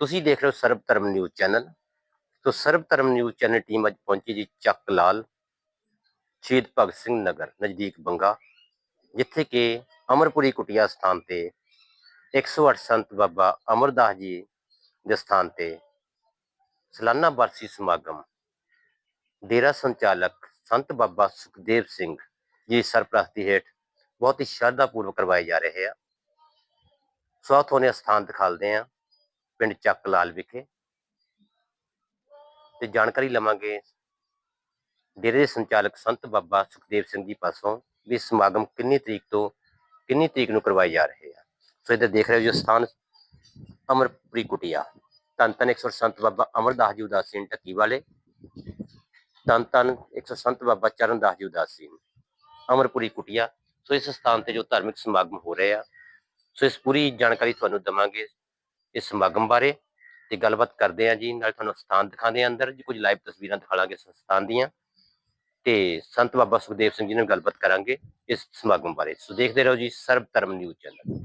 ਤੁਸੀਂ ਦੇਖ ਰਹੇ ਹੋ ਸਰਬ ਧਰਮ ਨਿਊਜ਼ ਚੈਨਲ। ਤੋਂ ਸਰਬ ਧਰਮ ਨਿਊਜ਼ ਚੈਨਲ ਟੀਮ ਅੱਜ ਪਹੁੰਚੀ ਜੀ ਚੱਕ ਲਾਲ, ਸ਼ਹੀਦ ਭਗਤ ਸਿੰਘ ਨਗਰ, ਨਜ਼ਦੀਕ ਬੰਗਾ, ਜਿੱਥੇ ਕਿ ਅਮਰਪੁਰੀ ਕੁਟੀਆ ਸਥਾਨ ਤੇ 108 ਸੰਤ ਬਾਬਾ ਅਮਰਦਾਸ ਜੀ ਦੇ ਸਥਾਨ ਤੇ ਸਾਲਾਨਾ ਬਰਸੀ ਸਮਾਗਮ। ਡੇਰਾ ਸੰਚਾਲਕ ਸੰਤ ਬਾਬਾ ਸੁਖਦੇਵ ਸਿੰਘ ਜੀ ਸਰਪ੍ਰਸਤੀ ਹੇਠ ਬਹੁਤ ਹੀ ਸ਼ਰਧਾ ਪੂਰਵਕ ਕਰਵਾਏ ਜਾ ਰਹੇ ਆ। ਸੋ ਤੁਹਾਨੂੰ ਸਥਾਨ ਦਿਖਾਲਦੇ ਆ ਪਿੰਡ ਚੱਕ ਲਾਲ ਵਿਖੇ ਤੇ ਜਾਣਕਾਰੀ ਲਵਾਂਗੇ ਡੇਰੇ ਦੇ ਸੰਚਾਲਕ ਸੰਤ ਬਾਬਾ ਸੁਖਦੇਵ ਸਿੰਘ ਜੀ ਪਾਸੋਂ ਵੀ ਸਮਾਗਮ ਕਿੰਨੀ ਤਰੀਕ ਤੋਂ ਕਿੰਨੀ ਤਰੀਕ ਨੂੰ ਕਰਵਾਏ ਜਾ ਰਹੇ ਆ। ਸੋ ਇੱਧਰ ਦੇਖ ਰਹੇ ਹੋ ਜੋ ਸਥਾਨ ਅਮਰਪੁਰੀ ਕੁਟੀਆ ਧੰਨ ਧੰਨ 100 ਸੰਤ ਬਾਬਾ ਅਮਰਦਾਸ ਜੀ ਉਦਾਸੀਨ ਢੱਕੀ ਵਾਲੇ। ਧੰਨ ਧੰਨ 100 ਸੰਤ ਬਾਬਾ ਚਰਨਦਾਸ ਜੀ ਉਦਾਸੀਨ ਅਮਰਪੁਰੀ ਕੁਟੀਆ ਸੋ ਇਸ ਸਥਾਨ ਤੇ ਜੋ ਧਾਰਮਿਕ ਸਮਾਗਮ ਹੋ ਰਹੇ ਆ। ਸੋ ਇਸ ਪੂਰੀ ਜਾਣਕਾਰੀ ਤੁਹਾਨੂੰ ਦਵਾਂਗੇ। ਇਸ ਸਮਾਗਮ ਬਾਰੇ ਤੇ ਗੱਲਬਾਤ ਕਰਦੇ ਆ ਜੀ। ਨਾਲ ਤੁਹਾਨੂੰ ਸਥਾਨ ਦਿਖਾਉਂਦੇ ਆ ਅੰਦਰ। ਜੀ, ਕੁਝ ਲਾਈਵ ਤਸਵੀਰਾਂ ਦਿਖਾਵਾਂਗੇ ਇਸ ਸਥਾਨ ਦੀਆਂ। ਤੇ ਸੰਤ ਬਾਬਾ ਸੁਖਦੇਵ ਸਿੰਘ ਜੀ ਨਾਲ ਗੱਲਬਾਤ ਕਰਾਂਗੇ ਇਸ ਸਮਾਗਮ ਬਾਰੇ। ਸੋ ਦੇਖਦੇ ਰਹੋ ਜੀ, ਸਰਬ ਧਰਮ ਨਿਊਜ਼ ਚੈਨਲ।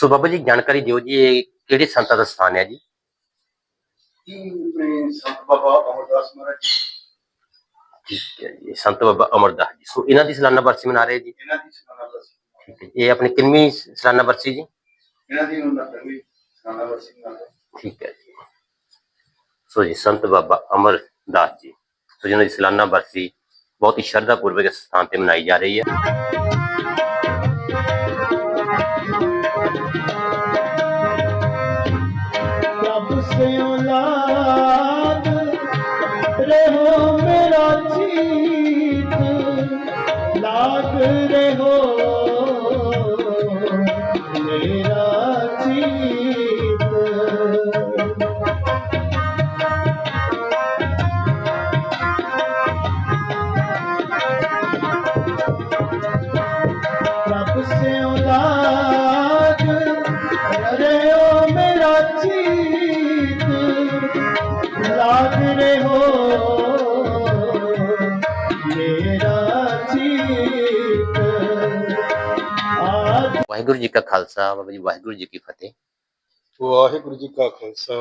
ਸੋ ਬਾਬਾ ਜੀ ਜਾਣਕਾਰੀ ਦਿਓ ਜੀ ਇਹ ਕਿਹੜੇ ਸੰਤਾਂ ਦਾ ਸਥਾਨ ਹੈ ਜੀ? ਆਪਣੇ ਸੰਤ ਬਾਬਾ ਅਮਰਦਾਸ ਮਹਾਰਾਜ ਜੀ, ਠੀਕ ਹੈ ਜੀ ਸੰਤ ਬਾਬਾ ਅਮਰਦਾਸ ਜੀ। ਸੋ ਇਹਨਾਂ ਦੀ ਸਾਲਾਨਾ ਬਰਸੀ ਮਨਾ ਰਹੇ ਜੀ? ਇਹਨਾਂ ਦੀ ਸਨਾਨਾ ਬਰਸੀ ਠੀਕ ਹੈ ਜੀ। ਇਹ ਆਪਣੀ ਕਿੰਨਵੀਂ ਸਾਲਾਨਾ ਬਰਸੀ ਜੀ? ਇਹਨਾਂ ਦੀ ਉਹਨਾਂ ਦੀ ਸਨਾਨਾ ਬਰਸੀ ਨਾਲ ਠੀਕ ਹੈ ਜੀ। ਸੋ ਜੀ ਸੰਤ ਬਾਬਾ ਅਮਰਦਾਸ ਜੀ। ਸੋ ਜਿਹਨਾਂ ਦੀ ਸਾਲਾਨਾ ਬਰਸੀ ਬਹੁਤ ਹੀ ਸ਼ਰਧਾ ਪੂਰਵਕ ਇਸ ਸਥਾਨ ਤੇ ਮਨਾਈ ਜਾ ਰਹੀ ਹੈ। ਰਹੋ ਮੇਰਾ ਚੀਤ ਲਾਗ ਰਹੋ ਵਾਹਿਗੁਰੂ ਜੀ ਕਾ ਖਾਲਸਾ ਬਾਬਾ ਜੀ ਵਾਹਿਗੁਰੂ ਜੀ ਕੀ ਫਤਿਹ। ਵਾਹਿਗੁਰੂ ਜੀ ਕਾ ਖਾਲਸਾ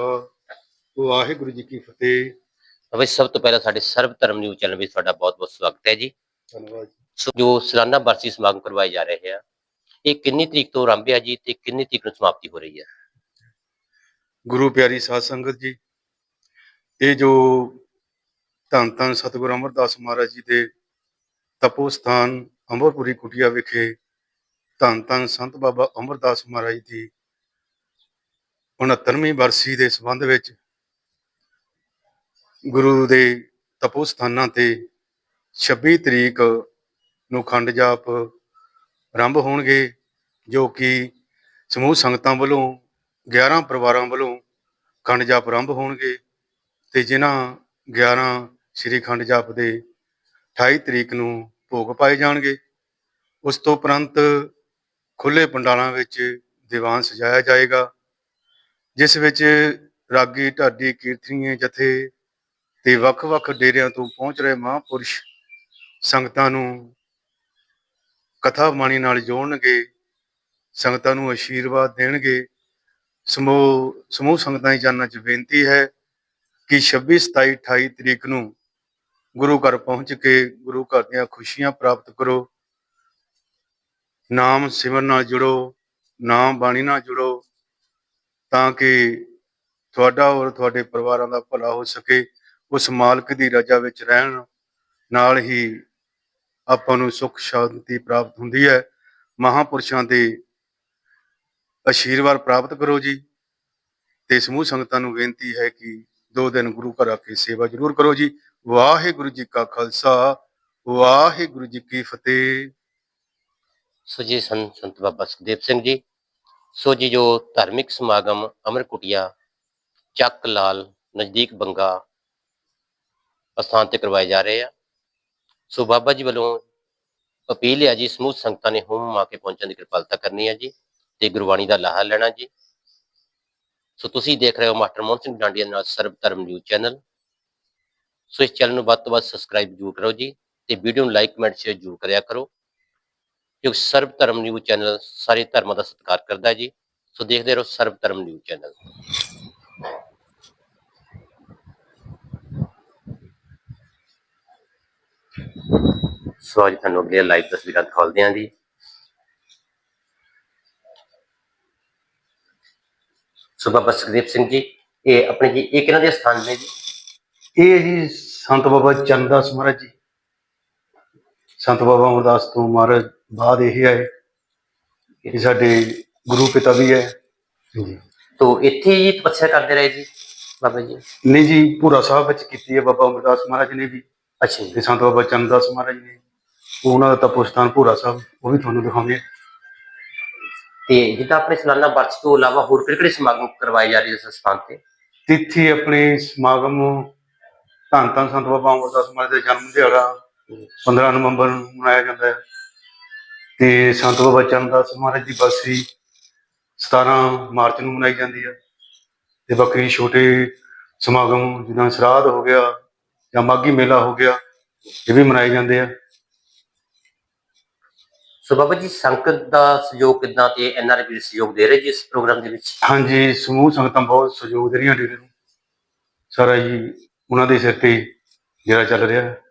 ਵਾਹਿਗੁਰੂ ਜੀ ਕੀ ਫਤਿਹ। ਬਾਬਾ ਜੀ ਸਭ ਤੋਂ ਪਹਿਲਾਂ ਸਾਡੇ ਸਰਬ ਧਰਮ ਨਿਊਜ਼ ਚੈਨਲ ਵਿੱਚ ਤੁਹਾਡਾ ਬਹੁਤ ਬਹੁਤ ਸਵਾਗਤ ਹੈ ਜੀ। ਧੰਨਵਾਦ ਜੀ। ਸੋ ਜੋ ਸਾਲਾਨਾ ਬਰਸੀ ਸਮਾਗਮ ਕਰਵਾਏ ਜਾ ਰਹੇ ਆ ਇਹ ਕਿੰਨੀ ਤਰੀਕ ਤੋਂ ਆਰੰਭ ਹੈ ਜੀ ਤੇ ਕਿੰਨੀ ਤਰੀਕ ਨੂੰ ਸਮਾਪਤੀ ਹੋ ਰਹੀ ਹੈ? ਗੁਰੂ ਪਿਆਰੀ ਸਾਧ ਸੰਗਤ ਜੀ ਇਹ ਜੋ ਧੰਨ ਧੰਨ ਸਤਿਗੁਰੂ ਅਮਰਦਾਸ ਮਹਾਰਾਜ ਜੀ ਦੇ ਤਪੋ ਸਥਾਨ ਅੰਮ੍ਰਿਤਪੁਰੀ ਕੁਟੀਆ ਵਿਖੇ ਧੰਨ ਧੰਨ ਸੰਤ ਬਾਬਾ ਅਮਰਦਾਸ ਮਹਾਰਾਜ ਦੀ 69ਵੀਂ ਬਰਸੀ ਦੇ ਸੰਬੰਧ ਵਿੱਚ ਗੁਰੂ ਦੇ ਤਪੋ ਸਥਾਨਾਂ ਤੇ 26 ਤਰੀਕ ਨੂੰ ਖੰਡ ਜਾਪ ਆਰੰਭ ਹੋਣਗੇ, ਜੋ ਕਿ ਸਮੂਹ ਸੰਗਤਾਂ ਵੱਲੋਂ 11 ਪਰਿਵਾਰਾਂ ਵੱਲੋਂ ਖੰਡ ਜਾਪ ਆਰੰਭ ਹੋਣਗੇ ਤੇ ਜਿਨ੍ਹਾਂ 11 ਸ੍ਰੀ ਖੰਡ ਜਾਪ ਦੇ 28 ਤਰੀਕ ਨੂੰ ਭੋਗ ਪਾਏ ਜਾਣਗੇ। ਉਸ ਤੋਂ ਉਪਰੰਤ ਖੁੱਲੇ ਪੰਡਾਲਾਂ ਵਿੱਚ ਦੀਵਾਨ ਸਜਾਇਆ ਜਾਏਗਾ, ਜਿਸ ਵਿੱਚ ਰਾਗੀ, ਢਾਡੀ, ਕੀਰਤਨੀਏ, ਜਥੇ ਤੇ ਵੱਖ-ਵੱਖ ਡੇਰਿਆਂ ਤੋਂ ਪਹੁੰਚ ਰਹੇ ਮਹਾਂਪੁਰਸ਼ ਸੰਗਤਾਂ ਨੂੰ ਕਥਾ ਬਾਣੀ ਨਾਲ ਜੋੜਨਗੇ, ਸੰਗਤਾਂ ਨੂੰ ਆਸ਼ੀਰਵਾਦ ਦੇਣਗੇ। ਸਮੂਹ ਸਮੂਹ ਸੰਗਤਾਂ ਦੀ ਜਾਨਾਂ 'ਚ ਬੇਨਤੀ ਹੈ ਕਿ 26 27 28 ਤਰੀਕ ਨੂੰ ਗੁਰੂ ਘਰ ਪਹੁੰਚ ਕੇ ਗੁਰੂ ਘਰ ਦੀਆਂ ਖੁਸ਼ੀਆਂ ਪ੍ਰਾਪਤ ਕਰੋ। ਨਾਮ ਸਿਮਰਨ ਨਾਲ ਜੁੜੋ, ਨਾਮ ਬਾਣੀ ਨਾਲ ਜੁੜੋ, ਤਾਂ ਕਿ ਤੁਹਾਡਾ ਔਰ ਤੁਹਾਡੇ ਪਰਿਵਾਰਾਂ ਦਾ ਭਲਾ ਹੋ ਸਕੇ, ਉਸ ਮਾਲਕ ਦੀ ਰਜ਼ਾ ਵਿੱਚ ਰਹਿਣ, ਨਾਲ ਹੀ ਆਪਾਂ ਨੂੰ ਸੁੱਖ ਸ਼ਾਂਤੀ ਪ੍ਰਾਪਤ ਹੁੰਦੀ ਹੈ। ਮਹਾਪੁਰਸ਼ਾਂ ਦੇ ਆਸ਼ੀਰਵਾਦ ਪ੍ਰਾਪਤ ਕਰੋ ਜੀ। ਤੇ ਸਮੂਹ ਸੰਗਤਾਂ ਨੂੰ ਬੇਨਤੀ ਹੈ ਕਿ ਦੋ ਦਿਨ ਗੁਰੂ ਘਰ ਆ ਕੇ ਸੇਵਾ ਜ਼ਰੂਰ ਕਰੋ ਜੀ। ਵਾਹਿਗੁਰੂ ਜੀ ਕਾ ਖਾਲਸਾ, ਵਾਹਿਗੁਰੂ ਜੀ ਕੀ ਫਤਿਹ। ਸੋ ਜੀ ਸੰਤ ਸੰਤ ਬਾਬਾ ਸੁਖਦੇਵ ਸਿੰਘ ਜੀ। ਸੋ ਜੀ, ਜੋ ਧਾਰਮਿਕ ਸਮਾਗਮ ਅਮਰ ਕੁਟਿਆ ਚੱਕ ਲਾਲ ਨਜ਼ਦੀਕ ਬੰਗਾ ਅਸਥਾਨ ਤੇ ਕਰਵਾਏ ਜਾ ਰਹੇ ਆ। ਸੋ ਬਾਬਾ ਜੀ ਵੱਲੋਂ ਅਪੀਲ ਹੈ ਜੀ, ਸਮੂਹ ਸੰਗਤਾਂ ਨੇ ਹੋਮ ਆ ਕੇ ਪਹੁੰਚਣ ਦੀ ਕਿਰਪਾਲਤਾ ਕਰਨੀ ਹੈ ਜੀ ਤੇ ਗੁਰਬਾਣੀ ਦਾ ਲਾਹਾ ਲੈਣਾ ਜੀ। ਸੋ ਤੁਸੀਂ ਦੇਖ ਰਹੇ ਹੋ ਮਾਸਟਰ ਮੋਹਨ ਸਿੰਘ ਡਾਂਡੀਆ ਨਾਲ ਸਰਬ ਧਰਮ ਨਿਊਜ਼ ਚੈਨਲ। ਸੋ ਇਸ ਚੈਨਲ ਨੂੰ ਵੱਧ ਤੋਂ ਵੱਧ ਸਬਸਕ੍ਰਾਈਬ ਜ਼ਰੂਰ ਕਰੋ ਜੀ ਤੇ ਵੀਡੀਓ ਨੂੰ ਲਾਈਕ, ਕਮੈਂਟ, ਸ਼ੇਅਰ ਜ਼ਰੂਰ ਕਰਿਆ ਕਰੋ। ਕਿਉਂਕਿ ਸਰਬ ਧਰਮ ਨਿਊਜ਼ ਚੈਨਲ ਸਾਰੇ ਧਰਮਾਂ ਦਾ ਸਤਿਕਾਰ ਕਰਦਾ ਜੀ। ਸੋ ਦੇਖਦੇ ਰਹੋ ਸਰਬ ਧਰਮ ਨਿਊਜ਼ ਚੈਨਲ। ਸੋ ਅੱਜ ਤੁਹਾਨੂੰ ਅਗਲੀਆਂ ਲਾਈਵ ਤਸਵੀਰਾਂ ਦਿਖਾਉਂਦੇ ਹਾਂ ਜੀ। ਸੋ ਬਾਬਾ ਸੁਖਦੇਵ ਸਿੰਘ ਜੀ, ਇਹ ਆਪਣੇ ਜੀ, ਇਹ ਕਿਹਨਾਂ ਦੇ ਸਥਾਨ ਨੇ ਜੀ? ਇਹ ਹੈ ਜੀ ਸੰਤ ਬਾਬਾ ਚੰਦਾਸ ਮਹਾਰਾਜ ਜੀ। ਸੰਤ ਬਾਬਾ ਅਮਰਦਾਸ ਤੋਂ ਮਹਾਰਾਜ ਬਾਅਦ ਇਹ ਆਏ ਇਹ ਸਾਡੇ ਗੁਰੂ ਪਿਤਾ ਵੀ ਹੈ ਜੀ ਤੋ ਇੱਥੇ ਹੀ ਤਪੱਸਿਆ ਕਰਦੇ ਰਹੇ ਜੀ ਬਾਬਾ ਜੀ? ਨਹੀਂ ਜੀ ਪੂਰਾ ਸਾਹਿਬ ਵਿੱਚ ਕੀਤੀ ਹੈ ਬਾਬਾ ਅਮਰਦਾਸ ਮਹਾਰਾਜ ਨੇ ਵੀ। ਅੱਛਾ ਜੀ। ਤੇ ਸੰਤ ਬਾਬਾ ਚੰਦਾਸ ਮਹਾਰਾਜ ਨੇ ਉਹਨਾਂ ਦਾ ਤਪੋਸਥਾਨ ਪੂਰਾ ਸਾਹਿਬ ਉਹ ਵੀ ਤੁਹਾਨੂੰ ਦਿਖਾਉਂਦੇ ਹਾਂ। ਤੇ ਜਿੱਦਾਂ ਆਪਣੇ ਸਾਲਾਨਾ ਬਰਸ ਤੋਂ ਇਲਾਵਾ ਹੋਰ ਕਿਹੜੇ ਕਿਹੜੇ ਸਮਾਗਮ ਕਰਵਾਏ ਜਾ ਰਹੇ ਇਸ ਸਥਾਨ ਤੇ? ਤਿੱਥੀ ਆਪਣੇ ਸਮਾਗਮ ਧੰਨ ਧੰਨ ਸੰਤ ਬਾਬਾ ਅਮਰਦਾਸ ਮਹਾਰਾਜ ਦੇ ਜਨਮ ਦਿਹਾੜਾ 15 ਨਵੰਬਰ ਨੂੰ ਮਨਾਇਆ ਜਾਂਦਾ ਹੈ। ਤੇ ਸੰਤ ਬਾਬਾ ਚੰਦਾਸ ਮਹਾਰਾਜ ਦੀ ਬਰਸੀ 17 ਮਾਰਚ ਨੂੰ ਮਨਾਈ ਜਾਂਦੀ ਹੈ। ਤੇ ਬਾਕੀ ਛੋਟੇ ਸਮਾਗਮ ਜਿੱਦਾਂ ਸ਼ਰਾਧ ਹੋ ਗਿਆ ਜਾਂ ਮਾਗੀ ਮੇਲਾ ਹੋ ਗਿਆ ਇਹ ਵੀ ਮਨਾਏ ਜਾਂਦੇ ਆ। ਸੋ ਬਾਬਾ ਜੀ ਸੰਗਤ ਦਾ ਸਹਿਯੋਗ ਕਿਦਾਂ ਤੇ ਐਨਆਰਆਈ ਵੀ ਸਹਿਯੋਗ ਦੇ ਰਹੇ ਜੀ ਇਸ ਪ੍ਰੋਗਰਾਮ ਦੇ ਵਿੱਚ? ਹਾਂਜੀ ਸਮੂਹ ਸੰਗਤਾਂ ਬਹੁਤ ਸਹਿਯੋਗ ਦੇ ਰਹੀਆਂ ਡੇਰੇ ਨੂੰ। ਸਾਰਾ ਜੀ ਉਹਨਾਂ ਦੇ ਸਿਰ ਤੇ ਜਿਹੜਾ ਚੱਲ ਰਿਹਾ ਹੈ।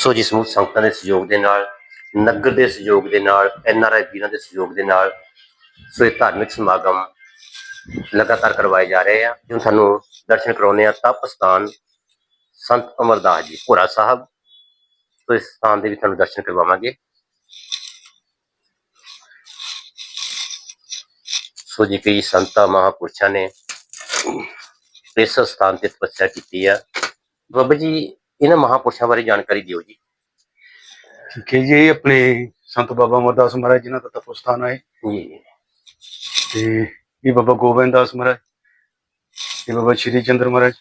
ਸੋ ਜੀ ਸਮੂਹ ਸੰਗਤਾਂ ਦੇ ਸਹਿਯੋਗ ਦੇ ਨਾਲ, ਨਗਰ ਦੇ ਸਹਿਯੋਗ ਦੇ ਨਾਲ, ਐਨ ਆਰ ਐਨਆਰਆਈ ਵੀਰਾਂ ਦੇ ਸਹਿਯੋਗ ਦੇ ਨਾਲ ਸੋ ਇਹ ਧਾਰਮਿਕ ਸਮਾਗਮ ਲਗਾਤਾਰ ਕਰਵਾਏ ਜਾ ਰਹੇ ਆ। ਹੁਣ ਸਾਨੂੰ ਦਰਸ਼ਨ ਕਰਾਉਣੇ ਆ ਤਪ ਸਥਾਨ ਸੰਤ ਅਮਰਦਾਸ ਜੀ, ਭੋਰਾ ਸਾਹਿਬ। ਸੋ ਇਸ ਸਥਾਨ ਦੇ ਵੀ ਤੁਹਾਨੂੰ ਦਰਸ਼ਨ ਕਰਵਾਵਾਂਗੇ। ਸੋ ਜੀ, ਕਈ ਸੰਤਾਂ, ਮਹਾਪੁਰਸ਼ਾਂ ਨੇ ਇਸ ਸਥਾਨ ਤੇ ਤਪੱਸਿਆ ਕੀਤੀ ਆ। ਬਾਬਾ ਜੀ ਇਹਨਾਂ ਮਹਾਪੁਰਸ਼ਾਂ ਬਾਰੇ ਜਾਣਕਾਰੀ ਦਿਓ ਜੀ। ਠੀਕ ਹੈ ਜੀ ਇਹ ਆਪਣੇ ਸੰਤ ਬਾਬਾ ਅਮਰਦਾਸ ਮਹਾਰਾਜ ਜਿਨ੍ਹਾਂ ਦਾ ਤਪੋਸਥਾਨ ਹੈ ਜੀ। ਤੇ ਇਹ ਬਾਬਾ ਗੋਬਿੰਦ ਦਾਸ ਮਹਾਰਾਜ ਇਹ ਬਾਬਾ ਸ਼੍ਰੀ ਚੰਦਰ ਮਹਾਰਾਜ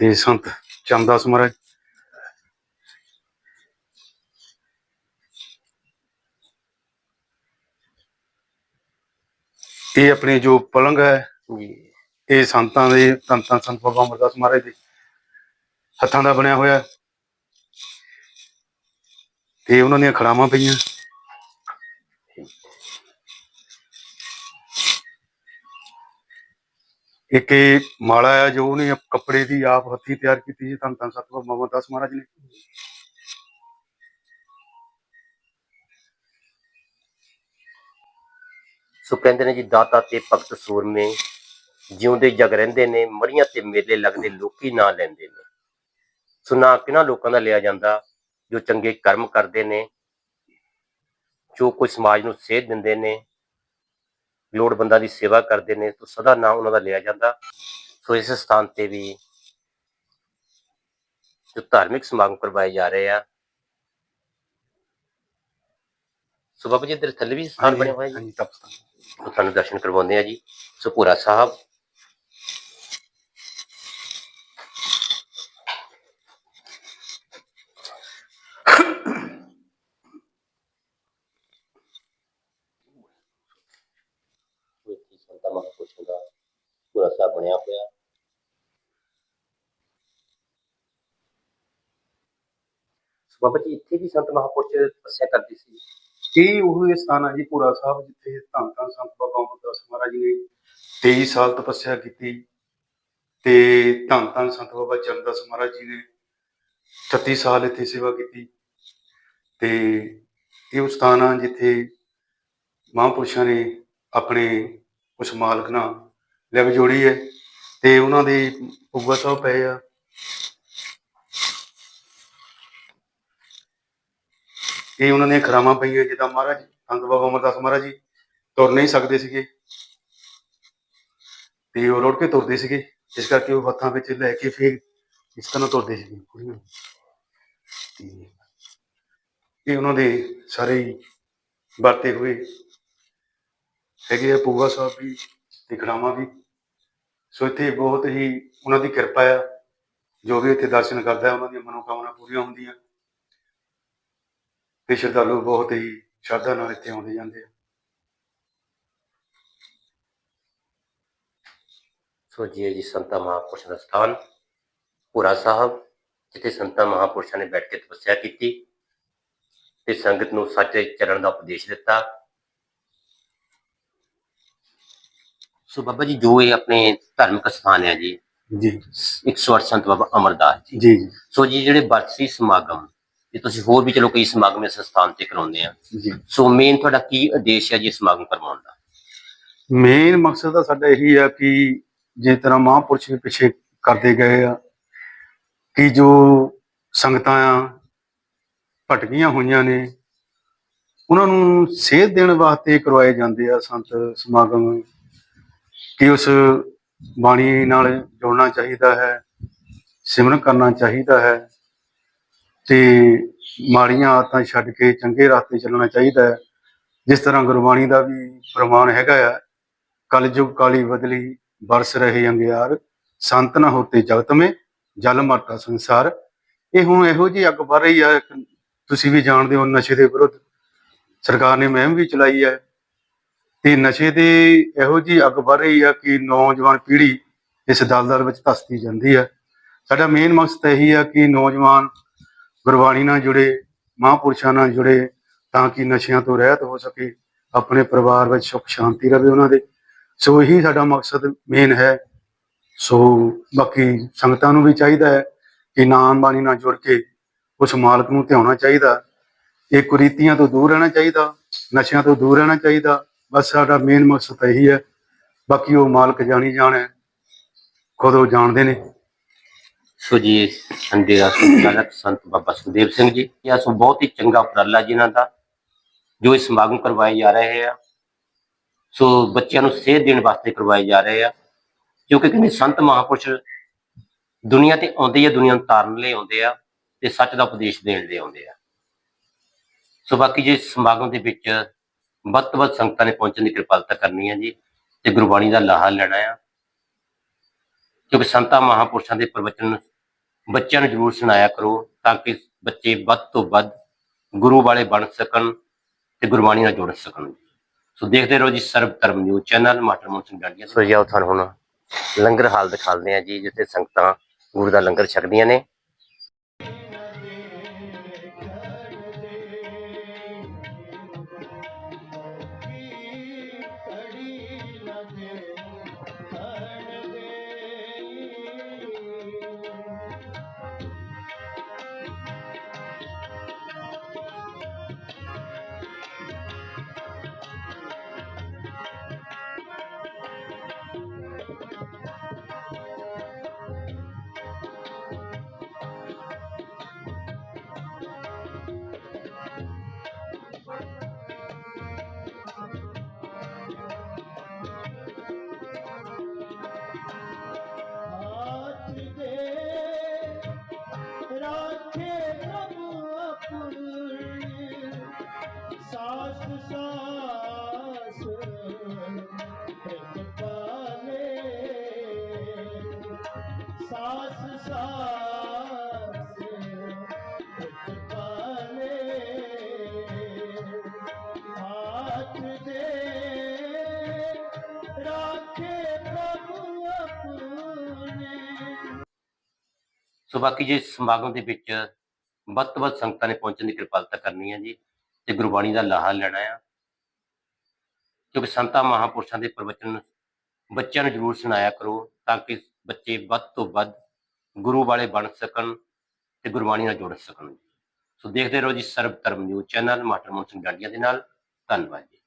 ਤੇ ਸੰਤ ਚੰਦਾਸ ਮਹਾਰਾਜ। ਇਹ ਆਪਣੇ ਜੋ ਪਲੰਗ ਹੈ ਇਹ ਸੰਤਾਂ ਦੇ ਧੰਨ ਸੰਤ ਬਾਬਾ ਅਮਰਦਾਸ ਮਹਾਰਾਜ ਦੇ ਹੱਥਾਂ ਦਾ ਬਣਿਆ ਹੋਇਆ ਤੇ ਉਹਨਾਂ ਦੀਆਂ ਖੜਾਵਾਂ ਪਈਆਂ। ਇੱਕ ਇਹ ਮਾਲਾ ਹੈ ਜੋ ਉਹਨੇ ਕੱਪੜੇ ਦੀ ਆਪ ਹੱਥੀ ਤਿਆਰ ਕੀਤੀ ਸੀ। ਧੰਨ ਧੰਨ ਸਤ ਬਾਬਾ ਅਮਰਦਾਸ ਮਹਾਰਾਜ ਨੇ। ਸੋ ਕਹਿੰਦੇ ਨੇ ਜੀ, ਦਾਤਾ ਤੇ ਭਗਤ ਸੂਰਮੇ ਜਿਉਂਦੇ ਜਗ ਰਹਿੰਦੇ ਨੇ ਮਰੀਆਂ ਤੇ ਮੇਲੇ ਲੱਗਦੇ ਲੋਕੀ ਨਾਂ ਲੈਂਦੇ ਨੇ। ਸੋ ਨਾਂ ਕਿਹਨਾਂ ਲੋਕਾਂ ਦਾ ਲਿਆ ਜਾਂਦਾ ਜੋ ਚੰਗੇ ਕਰਮ ਕਰਦੇ ਨੇ ਜੋ ਕੋਈ ਸਮਾਜ ਨੂੰ ਸੇਧ ਦਿੰਦੇ ਨੇ ਲੋੜਵੰਦਾਂ ਦੀ ਸੇਵਾ ਕਰਦੇ ਨੇ ਤਾਂ ਸਦਾ ਨਾਂ ਉਹਨਾਂ ਦਾ ਲਿਆ ਜਾਂਦਾ। ਸੋ ਇਸ ਸਥਾਨ ਤੇ ਵੀ ਜੋ ਧਾਰਮਿਕ ਸਮਾਗਮ ਕਰਵਾਏ ਜਾ ਰਹੇ ਆ। ਸੋ ਬਾਬਾ ਜੀ ਇੱਧਰ ਥੱਲੇ ਵੀ ਸਥਾਨ ਬਣਿਆ ਹੋਇਆ ਜੀ। ਹਾਂਜੀ ਤਪਸਥਾਨ ਸੋ ਤੁਹਾਨੂੰ ਦਰਸ਼ਨ ਕਰਵਾਉਂਦੇ ਆ ਜੀ। ਸੋ ਭੂਰਾ ਸਾਹਿਬ ਸੋ ਇੱਥੇ ਸੰਤਾਂ ਮਹਾਂਪੁਰਸ਼ਾਂ ਦਾ ਭੂਰਾ ਸਾਹਿਬ ਬਣਿਆ ਹੋਇਆ ਸੋ ਬਾਬਾ ਜੀ, ਇੱਥੇ ਵੀ ਸੰਤ ਮਹਾਂਪੁਰਸ਼ ਤਪੱਸਿਆ ਕਰਦੇ ਸੀ ਇਹ ਉਹ ਸਥਾਨ ਹੈ ਜੀ ਪੂਰਾ ਸਾਹਿਬ, ਜਿੱਥੇ ਧੰਨ ਧੰਨ ਸੰਤ ਬਾਬਾ ਅਮਰਦਾਸ ਮਹਾਰਾਜ ਨੇ 23 ਸਾਲ ਤਪੱਸਿਆ ਕੀਤੀ। ਤੇ ਧੰਨ ਧੰਨ ਸੰਤ ਬਾਬਾ ਚਰਨਦਾਸ ਮਹਾਰਾਜ ਜੀ ਨੇ 36 ਸਾਲ ਇੱਥੇ ਸੇਵਾ ਕੀਤੀ। ਤੇ ਇਹ ਉਹ ਸਥਾਨ ਆ ਜਿੱਥੇ ਮਹਾਂਪੁਰਸ਼ਾਂ ਨੇ ਆਪਣੇ ਉਸ ਮਾਲਕ ਨਾਲ ਲਿਵ ਜੋੜੀ ਹੈ। ਤੇ ਉਹਨਾਂ ਦੇ ਉੱਗਾ ਸਾਹਿਬ ਪਏ ਆ। ਇਹ ਉਹਨਾਂ ਦੀਆਂ ਖਰਾਵਾਂ ਪਈਆਂ, ਜਿੱਦਾਂ ਮਹਾਰਾਜ ਸੰਤ ਬਾਬਾ ਅਮਰਦਾਸ ਮਹਾਰਾਜ ਜੀ ਤੁਰ ਨਹੀਂ ਸਕਦੇ ਸੀਗੇ। ਤੇ ਉਹ ਰੋੜ ਕੇ ਤੁਰਦੇ ਸੀਗੇ। ਇਸ ਕਰਕੇ ਉਹ ਹੱਥਾਂ ਵਿੱਚ ਲੈ ਕੇ ਫਿਰ ਇਸ ਤਰ੍ਹਾਂ ਤੁਰਦੇ ਸੀਗੇ। ਕੁੜੀਆਂ ਤੇ ਇਹ ਉਹਨਾਂ ਦੇ ਸਾਰੇ ਵਰਤੇ ਹੋਏ ਹੈਗੇ ਆ ਪੂਆ ਸਾਹਿਬ ਵੀ ਤੇ ਖੜਾਵਾਂ ਵੀ। ਸੋ ਇੱਥੇ ਬਹੁਤ ਹੀ ਉਹਨਾਂ ਦੀ ਕਿਰਪਾ ਆ। ਜੋ ਵੀ ਇੱਥੇ ਦਰਸ਼ਨ ਕਰਦਾ, ਉਹਨਾਂ ਦੀਆਂ ਮਨੋਕਾਮਨਾ ਪੂਰੀਆਂ ਹੁੰਦੀਆਂ। ਤੇ ਸ਼ਰਧਾਲੂ ਬਹੁਤ ਹੀ ਸ਼ਰਧਾ ਨਾਲ ਇੱਥੇ ਆਉਂਦੇ ਜਾਂਦੇ ਆ। ਸੋ ਜੀ ਜੀ ਸੰਤਾਂ ਮਹਾਂਪੁਰਸ਼ਾਂ ਦਾ ਸਥਾਨ ਭੂਰਾ ਸਾਹਿਬ ਜਿੱਥੇ ਸੰਤਾਂ ਮਹਾਂਪੁਰਸ਼ਾਂ ਨੇ ਬੈਠ ਕੇ ਤਪੱਸਿਆ ਕੀਤੀ ਤੇ ਸੰਗਤ ਨੂੰ ਸੱਚੇ ਚੱਲਣ ਦਾ ਉਪਦੇਸ਼ ਦਿੱਤਾ। ਸੋ ਬਾਬਾ ਜੀ ਜੋ ਇਹ ਆਪਣੇ ਧਾਰਮਿਕ ਸਥਾਨ ਹੈ ਜੀ ਜੀ। 108 ਸੰਤ ਬਾਬਾ ਅਮਰਦਾਸ ਜੀ। ਜੀ ਜੀ। ਸੋ ਜੀ ਜਿਹੜੇ ਬਰਸੀ ਸਮਾਗਮ ਇਹ ਤੁਸੀਂ ਹੋਰ ਵੀ ਚਲੋ ਕਈ ਸਮਾਗਮ ਇਸ ਸਥਾਨ ਤੇ ਕਰਾਉਂਦੇ ਆ। ਜੀ। ਸੋ ਮੇਨ ਤੁਹਾਡਾ ਕੀ ਉਦੇਸ਼ ਹੈ ਜੀ ਸਮਾਗਮ ਕਰਵਾਉਣ ਦਾ? ਮੇਨ ਮਕਸਦ ਤਾਂ ਸਾਡਾ ਇਹੀ ਆ ਕਿ ਜਿਸ ਤਰ੍ਹਾਂ ਮਹਾਂਪੁਰਸ਼ ਵੀ ਪਿੱਛੇ ਕਰਦੇ ਗਏ ਆ ਕਿ ਜੋ ਸੰਗਤਾਂ ਆ ਭਟਕੀਆਂ ਹੋਈਆਂ ਨੇ ਉਹਨਾਂ ਨੂੰ ਸੇਧ ਦੇਣ ਵਾਸਤੇ ਕਰਵਾਏ ਜਾਂਦੇ ਆ ਸੰਤ ਸਮਾਗਮ। ਕਿ ਉਸ ਬਾਣੀ ਨਾਲ ਜੁੜਨਾ ਚਾਹੀਦਾ ਹੈ ਸਿਮਰਨ ਕਰਨਾ ਚਾਹੀਦਾ ਹੈ। ਤੇ ਮਾੜੀਆਂ ਆਦਤਾਂ ਛੱਡ ਕੇ ਚੰਗੇ ਰਸਤੇ ਚੱਲਣਾ ਚਾਹੀਦਾ ਹੈ। ਜਿਸ ਤਰ੍ਹਾਂ ਗੁਰਬਾਣੀ ਦਾ ਵੀ ਪ੍ਰਮਾਣ ਹੈਗਾ ਆ ਕਲਯੁਗ ਕਾਲੀ ਬਦਲੀ, ਬਰਸ ਰਹੇ ਅੰਗਿਆਰ, ਸੰਤ ਨਾ ਹੋਤੇ ਜਗਤ ਮੇ ਜਲ ਮਾਤਾ ਸੰਸਾਰ। ਇਹ ਹੁਣ ਇਹੋ ਜੀ ਅੱਗ ਵਰ ਰਹੀ ਆ, ਤੁਸੀਂ ਵੀ ਜਾਣਦੇ ਹੋ ਨਸ਼ੇ ਦੇ ਵਿਰੁੱਧ। ਸਰਕਾਰ ਨੇ ਮੁਹਿੰਮ ਵੀ ਚਲਾਈ ਹੈ। ਤੇ ਨਸ਼ੇ ਦੇ ਇਹੋ ਜੀ ਅੱਗ ਵਰ ਰਹੀ ਆ ਕਿ ਨੌਜਵਾਨ ਪੀੜ੍ਹੀ ਇਸ ਦਲਦਲ ਵਿੱਚ ਧਸਦੀ ਜਾਂਦੀ ਹੈ। ਸਾਡਾ ਮੇਨ ਮਕਸਦ ਇਹੀ ਆ ਕਿ ਨੌਜਵਾਨ ਗੁਰਬਾਣੀ ਨਾਲ ਜੁੜੇ, ਮਹਾਂਪੁਰਸ਼ਾਂ ਨਾਲ ਜੁੜੇ ਤਾਂ ਕਿ ਨਸ਼ਿਆਂ ਤੋਂ ਰਹਿਤ ਹੋ ਸਕੇ, ਆਪਣੇ ਪਰਿਵਾਰ ਵਿੱਚ ਸੁੱਖ ਸ਼ਾਂਤੀ ਰਹੇ ਉਹਨਾਂ ਦੇ। ਸੋ ਇਹੀ ਸਾਡਾ ਮਕਸਦ ਮੇਨ ਹੈ। ਸੋ ਬਾਕੀ ਸੰਗਤਾਂ ਨੂੰ ਵੀ ਚਾਹੀਦਾ ਹੈ ਕਿ ਨਾਮ ਬਾਣੀ ਨਾਲ ਜੁੜ ਕੇ ਉਸ ਮਾਲਕ ਨੂੰ ਧਿਆਉਣਾ ਚਾਹੀਦਾ। ਇਹ ਕੁਰੀਤੀਆਂ ਤੋਂ ਦੂਰ ਰਹਿਣਾ ਚਾਹੀਦਾ, ਨਸ਼ਿਆਂ ਤੋਂ ਦੂਰ ਰਹਿਣਾ ਚਾਹੀਦਾ। ਬਸ ਸਾਡਾ ਮੇਨ ਮਕਸਦ ਇਹੀ ਹੈ। ਬਾਕੀ ਉਹ ਮਾਲਕ ਜਾਣੀ ਜਾਣੇ ਖੁਦ ਉਹ ਜਾਣਦੇ ਨੇ। ਸੋ ਜੀ, ਸੰਡੇ ਦਾ ਸੰਚਾਲਕ ਸੰਤ ਬਾਬਾ ਸੁਖਦੇਵ ਸਿੰਘ ਜੀ। ਇਹ ਸੋ ਬਹੁਤ ਹੀ ਚੰਗਾ ਉਪਰਾਲਾ ਜਿਨ੍ਹਾਂ ਦਾ, ਜੋ ਇਹ ਸਮਾਗਮ ਕਰਵਾਏ ਜਾ ਰਹੇ ਆ। ਸੋ ਬੱਚਿਆਂ ਨੂੰ ਸੇਧ ਦੇਣ ਵਾਸਤੇ ਕਰਵਾਏ ਜਾ ਰਹੇ ਆ ਕਿਉਂਕਿ ਕਹਿੰਦੇ ਸੰਤ ਮਹਾਂਪੁਰਸ਼ ਦੁਨੀਆ ਤੇ ਆਉਂਦੇ ਆ ਦੁਨੀਆ ਨੂੰ ਤਾਰਨ ਲਈ ਆਉਂਦੇ ਆ ਤੇ ਸੱਚ ਦਾ ਉਪਦੇਸ਼ ਦੇਣ ਲਈ ਆਉਂਦੇ ਆ। ਸੋ ਬਾਕੀ ਜੇ ਸਮਾਗਮ ਦੇ ਵਿੱਚ ਵੱਧ ਤੋਂ ਵੱਧ ਸੰਗਤਾਂ ਨੇ ਪਹੁੰਚਣ ਦੀ ਕਿਰਪਾਲਤਾ ਕਰਨੀ ਹੈ ਜੀ ਤੇ ਗੁਰਬਾਣੀ ਦਾ ਲਾਹਾ ਲੈਣਾ ਆ, ਕਿਉਂਕਿ ਸੰਤਾਂ ਮਹਾਂਪੁਰਸ਼ਾਂ ਦੇ ਪ੍ਰਵਚਨ ਬੱਚਿਆਂ ਨੂੰ ਜ਼ਰੂਰ ਸੁਣਾਇਆ ਕਰੋ ਤਾਂ ਕਿ ਬੱਚੇ ਵੱਧ ਤੋਂ ਵੱਧ ਗੁਰੂ ਵਾਲੇ ਬਣ ਸਕਣ ਤੇ ਗੁਰਬਾਣੀ ਨਾਲ ਜੁੜ ਸਕਣ। ਸੋ ਦੇਖਦੇ ਰਹੋ ਜੀ Sarab Dharam news channel ਮਾਟਰ Mohan Singh Dadia so ਜੀ ਆਓ ਤੁਹਾਨੂੰ ਹੁਣ ਲੰਗਰ ਹਾਲ ਦਿਖਾਉਂਦੇ ਆ ਜੀ, ਜਿੱਥੇ ਸੰਗਤਾਂ ਗੁਰੂ ਦਾ ਲੰਗਰ ਛਕਦੀਆਂ ਨੇ। ਸੋ ਬਾਕੀ ਜੇ ਸਮਾਗਮ ਦੇ ਵਿੱਚ ਵੱਧ ਤੋਂ ਵੱਧ ਸੰਗਤਾਂ ਨੇ ਪਹੁੰਚਣ ਦੀ ਕਿਰਪਾਲਤਾ ਕਰਨੀ ਹੈ ਜੀ ਤੇ ਗੁਰਬਾਣੀ ਦਾ ਲਾਹਾ ਲੈਣਾ ਆ। ਕਿਉਂਕਿ ਸੰਤਾਂ ਮਹਾਪੁਰਸ਼ਾਂ ਦੇ ਪ੍ਰਵਚਨ ਬੱਚਿਆਂ ਨੂੰ ਜ਼ਰੂਰ ਸੁਣਾਇਆ ਕਰੋ ਤਾਂ ਕਿ ਬੱਚੇ ਵੱਧ ਤੋਂ ਵੱਧ ਗੁਰੂ ਵਾਲੇ ਬਣ ਸਕਣ ਤੇ ਗੁਰਬਾਣੀ ਨਾਲ ਜੁੜ ਸਕਣ। ਸੋ ਦੇਖਦੇ ਰਹੋ ਜੀ ਸਰਬ ਧਰਮ ਨਿਊਜ਼ ਚੈਨਲ ਮਾਟਰ ਮੋਹਨ ਸਿੰਘ ਡਾਂਡੀਆਂ ਦੇ ਨਾਲ। ਧੰਨਵਾਦ ਜੀ।